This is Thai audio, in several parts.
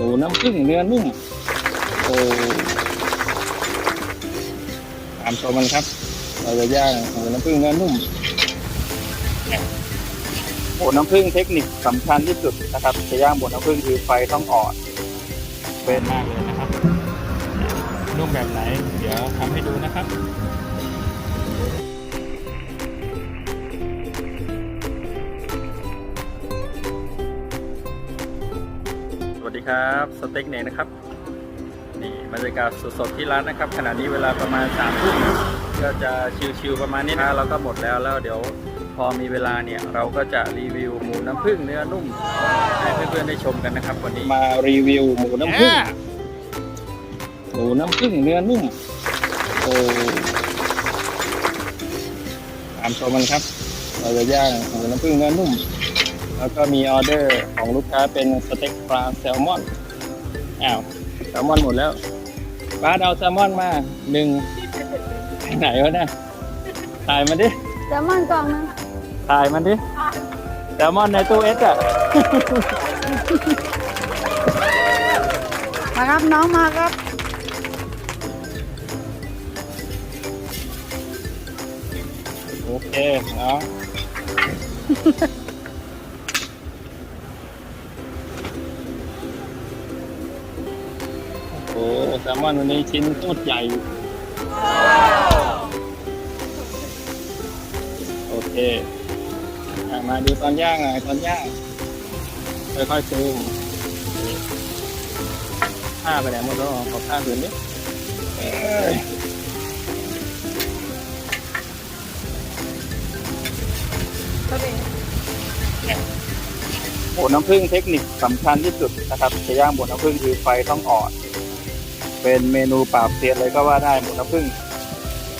มูน้ำผึ้งเนื้อนุ่มโอ้ตามตัวมันครับ เราจะย่างหมูน้ำผึ้งเนื้อนุ่มหมูน้ำผึ้งเทคนิคสำคัญที่สุดนะครับ จะย่างหมูน้ำผึ้งคือไฟต้องอ่อนเป็นมากเลยนะครับ นุ่มแบบไหน เดี๋ยวทำให้ดูนะครับ วัสดีครับสเต็กเนยนะครับนี่บรรยากาศสดๆที่ร้านนะครับ ขณะนี้เวลาประมาณ3ามทุ่มก็จะชิวๆประมาณนี้นะเราก็หมดแล้วแล้วเดี๋ยวพอมีเวลาเนี่ยเราก็จะรีวิวหมูน้ำผึ้งเนื้อนุ่มให้เพื่อนๆได้ชมกันนะครับ วันนี้มารีวิวหมูน้ำผึ้งหมูน้ำผึ้งเนื้อนุ่มโอ้ตามตัวมันครับ เราจะย่างหมูน้ำผึ้งเนื้อนุ่ม แล้วก็มีออเดอร์ของลูกค้าเป็นสเต็กปลาแซลมอนอ้าวแซลมอนหมดแล้วป้าเอาแซลมอนมาหนึ่งไปไหนวะเนี่ยถ่ายมันดิแซลมอนกล่องนึงถ่ายมันดิแซลมอนในตู้เอสอะมาครับน้องมาครับโอเคเนาะ แซลมอนวันนี้ชิ้นโคตรใหญ่ โอเคอะมาดูตอนย่างหน่อยตอนย่างค่อยๆซูมผ้าไปไหนหมดแล้วขอผ้าผืนนี้เอ้โบน้ำผึ้งเทคนิคสำคัญที่สุดนะครับจะย่างบนน้ำผึ้งคือไฟต้องอ่อน เป็นเมนูปราบเซียนเลยก็ว่าได้หมูน้ำผึ้ง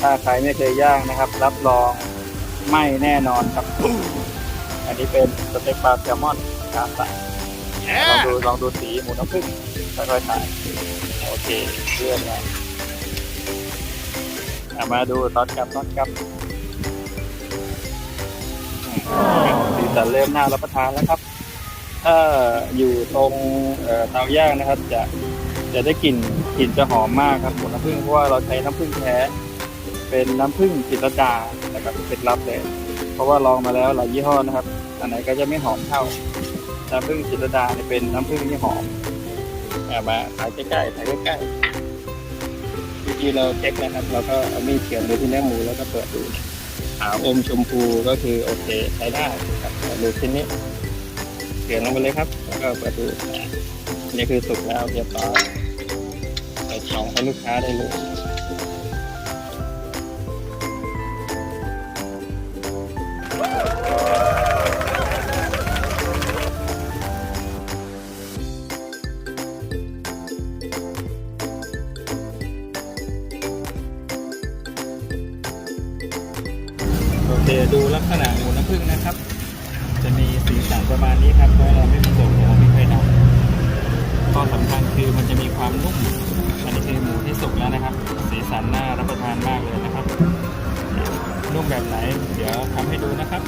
ถ้าใครไม่เคยย่างนะครับ รับรองไม่แน่นอนครับ อันนี้เป็นสเต็กปลาแซลมอนกาสะลองดูลองดูสีหมูน้ำผึ้งค่อยๆถ่ายโอเคเลื่อนนะอะมาดูตอนกลับตอนกลับอืมสีสันเริ่มน่ารับประทานแล้วครับ ถ้าอยู่ตรงเอ่อเตาย่างนะครับ จะ จะได้กลิ่นกลิ่นจะหอมมากครับหมูน้ำผึ้งเพราะว่าเราใช้น้ำผึ้งแท้ เป็นน้ำผึ้งจิตรดานะครับเป็นลับเลยเพราะว่าลองมาแล้วหลายยี่ห้อนะครับ อันไหนก็จะไม่หอมเท่า น้ำผึ้งจิตรดาเนี่ยเป็นน้ำผึ้งที่หอมอะมาถ่ายใกล้ๆถ่ายใกล้ๆวิธีเราเช็คนะครับ เราก็เอามีดเขียนดูที่เนื้อหมูแล้วก็เปิดดูขาวอมชมพูก็คือโอเคใช้ได้ครับดูชิ้นนี้เขียนลงไปเลยครับ แล้วก็เปิดดูนี่คือสุกแล้วเรียบร้อย ใส่กล่องให้ลูกค้าได้เลยโอเคดูลักษณะหมูน้ำผึ้งนะครับ จะมีสีสันประมาณนี้ครับเพราะเราไม่มีส่วนของพริกไทยดำข้อสำคัญคือมันจะมีความนุ่ม อันนี้คือหมูที่สุกแล้วนะครับ สีสันน่ารับประทานมากเลยนะครับนุ่มแบบไหน เดี๋ยวทำให้ดูนะครับ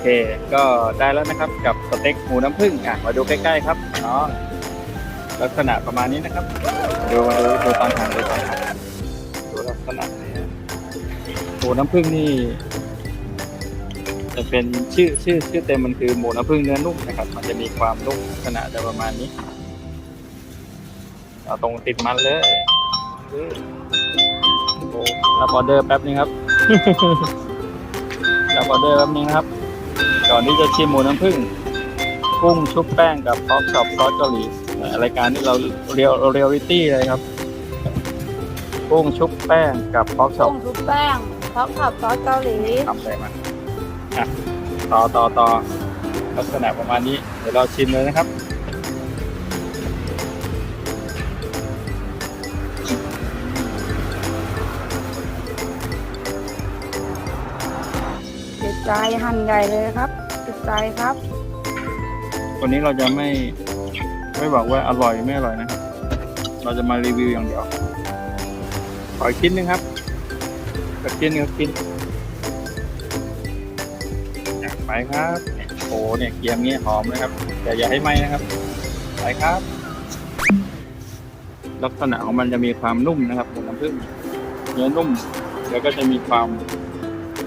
เค ก็ได้แล้วนะครับกับสเต็กหมูน้ำผึ้งอะมาดูใกล้ๆครับเนาะลักษณะประมาณนี้นะครับดูมาดูดูตอนทานดูตอนทานดูลักษณะนี้หมูน้ำผึ้งนี่จะเป็นชื่อชื่อชื่อเต็มมันคือหมูน้ำผึ้งเนื้อนุ่มนะครับ มันจะมีความนุ่มลักษณะจะประมาณนี้เอาตรงติดมันเลยรับออเดอร์แป๊บนึงครับรับออเดอร์แป๊บนึงนะครับ ก่อนที่จะชิมหมูน้ำผึ้งกุ้งชุบแป้งกับพอกช็อปซอสเกาหลีเอ่อรายการที่เราเรียวเรียลลิตี้เลยครับกุ้งชุบแป้งกับพอกช็อกุ้ปงทุบแป้งซอสขับซอสเกาหลีทำได้มาอะต่อต่อต่อลักษณะประมาณนี้เดี๋ยวเราชิมเลยนะครับ ใจหั่นใหญ่เลยครับติดใจครับ วันนี้เราจะไม่ไม่บอกว่าอร่อยไม่อร่อยนะครับ เราจะมารีวิวอย่างเดียวขออีกชิ้นหนึงครับสักชิ้นหนึงครับชิ้นอยากไปครับโอ้โหเนี่ยเกียมเงี้ยหอมเลยครับแต่อย่าให้ไหมนะครับไปครับ ลักษณะของมันจะมีความนุ่มนะครับหมูน้ำผึ้งเนื้อนุ่ม แล้วก็จะมีความ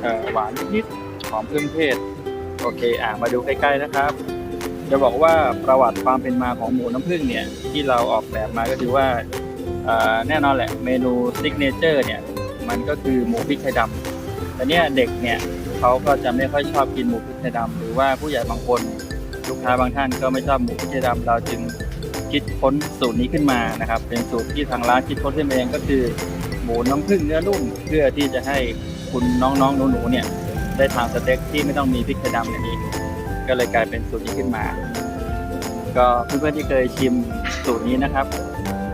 เอ่อหวานนิดๆ อมเครื่องเทศ โอเคอ่ามาดูใกล้ๆนะครับ จะบอกว่าประวัติความเป็นมาของหมูน้ำผึ้งเนี่ยที่เราออกแบบมาก็คือว่าแน่นอนแหละเมนูซิกเนเจอร์เนี่ยมันก็คือหมูพริกไทยดำแต่เนี่ยเด็กเนี่ยเขาก็จะไม่ค่อยชอบกินหมูพริกไทยดำหรือว่าผู้ใหญ่บางคนลูกค้าบางท่านก็ไม่ชอบหมูพริกไทยดำเราจึงคิดค้นสูตรนี้ขึ้นมานะครับ เป็นสูตรที่ทางร้านคิดค้นขึ้นมาเองก็คือ หมูน้ำผึ้งเนื้อนุ่มเพื่อที่จะให้คุณน้องๆหนูๆเนี่ย ได้ทานสเต็กที่ไม่ต้องมีพริกไทยดำในนี้ ก็เลยกลายเป็นสูตรนี้ขึ้นมา ก็เพื่อนๆที่เคยชิมสูตรนี้นะครับ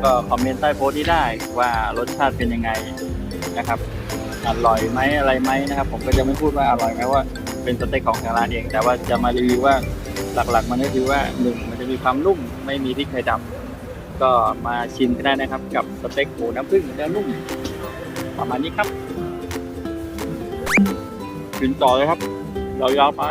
ก็คอมเมนต์ใต้โพสต์ที่ได้ว่ารสชาติเป็นยังไงนะครับอร่อยไหมอะไรไหมนะครับ ผมก็จะไม่พูดว่าอร่อยไหมว่าเป็นสเต็กของทางร้านเอง แต่ว่าจะมารีวิวว่าหลักๆ มันก็คือว่าหนึ่งมันจะมีความนุ่มไม่มีพริกไทยดำก็มาชิมกันได้นะครับ กับสเต็กหมูน้ำผึ้งเนื้อนุ่มประมาณนี้ครับ กินต่อเลยครับเรายาวไป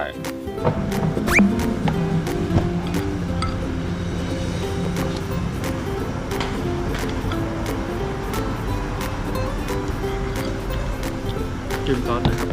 จิ้มซอเลยครับ